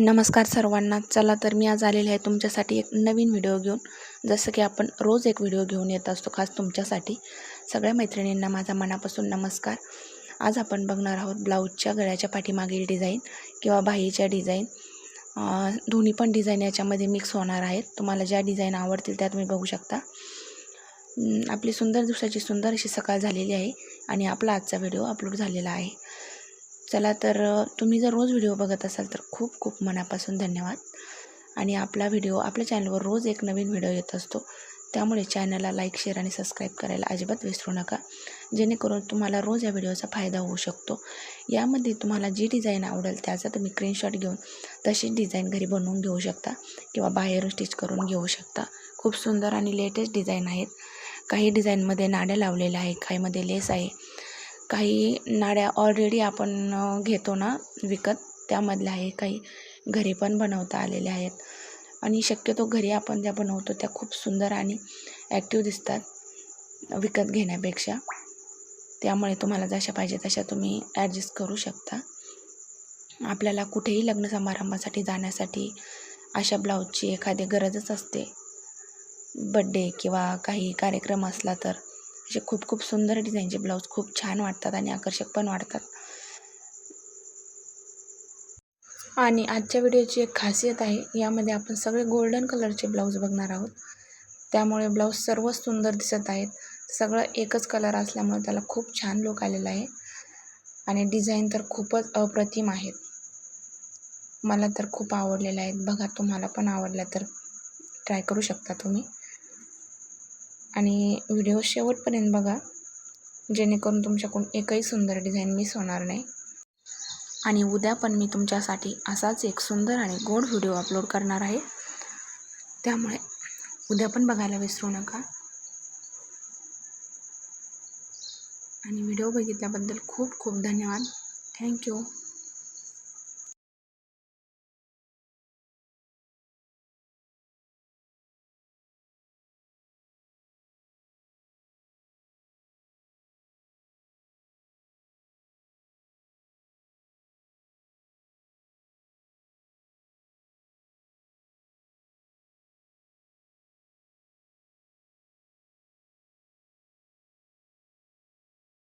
नमस्कार सर्वांना. चला तर मी आज आलेले आहे तुमच्यासाठी एक नवीन व्हिडिओ घेऊन. जसं की आपण रोज एक व्हिडिओ घेऊन येत असतो खास तुमच्यासाठी. सगळ्या मैत्रिणींना माझा मनापासून नमस्कार. आज आपण बघणार आहोत ब्लाऊजच्या गळ्याच्या पाठीमागील डिझाईन किंवा बाहीच्या डिझाईन दोन्ही पण डिझाईन याच्यामध्ये मिक्स होणार आहेत. तुम्हाला ज्या डिझाईन आवडतील त्या तुम्ही बघू शकता. आपली सुंदर दिवसाची सुंदर अशी सकाळ झालेली आहे आणि आपला आजचा व्हिडिओ अपलोड झालेला आहे. चला तर तुम्ही जर रोज व्हिडिओ बघत असाल तर खूप खूप मनापासून धन्यवाद. आणि आपला व्हिडिओ आपल्या चॅनलवर रोज एक नवीन व्हिडिओ येत असतो त्यामुळे चॅनलला लाईक शेअर आणि सबस्क्राईब करायला अजिबात विसरू नका. जेणेकरून तुम्हाला रोज या व्हिडिओचा फायदा होऊ शकतो. यामध्ये तुम्हाला जी डिझाईन आवडेल त्याचा तुम्ही स्क्रीनशॉट घेऊन तशीच डिझाईन घरी बनवून घेऊ शकता किंवा बाहेरून स्टिच करून घेऊ शकता. खूप सुंदर आणि लेटेस्ट डिझाईन आहेत. काही डिझाईनमध्ये नाड्या लावलेल्या आहे काहीमध्ये लेस आहे. काही नाड्या ऑलरेडी आपण घेतो ना विकत त्यामधल्या आहे काही घरी पण बनवता आलेल्या आहेत. आणि शक्यतो घरी आपण ज्या बनवतो त्या खूप सुंदर आणि ॲक्टिव्ह दिसतात विकत घेण्यापेक्षा. त्यामुळे तुम्हाला जशा पाहिजे तशा तुम्ही ॲडजस्ट करू शकता. आपल्याला कुठेही लग्न समारंभासाठी जाण्यासाठी अशा ब्लाऊजची एखादी गरजच असते. बड्डे किंवा काही कार्यक्रम असला तर. असे खूप खूप सुंदर डिझाईनचे ब्लाऊज खूप छान वाटतात आणि आकर्षक पण वाटतात. आणि आजच्या व्हिडिओची एक खासियत आहे यामध्ये आपण सगळे गोल्डन कलरचे ब्लाऊज बघणार आहोत. त्यामुळे ब्लाऊज सर्व सुंदर दिसत आहेत. सगळं एकच कलर असल्यामुळे त्याला खूप छान लुक आलेला आहे. आणि डिझाईन तर खूपच अप्रतिम आहेत. मला तर खूप आवडलेले आहेत. बघा तुम्हाला पण आवडलं तर ट्राय करू शकता तुम्ही. आणि व्हिडिओ शेवटपर्यंत बघा जेणेकरून तुमच्याकडून एकही सुंदर डिझाईन मिस होणार नाही. आणि उद्या पण मी तुमच्यासाठी असाच एक सुंदर आणि गोड व्हिडिओ अपलोड करणार आहे. त्यामुळे उद्या पण बघायला विसरू नका. आणि व्हिडिओ बघितल्याबद्दल खूप खूप धन्यवाद. थँक्यू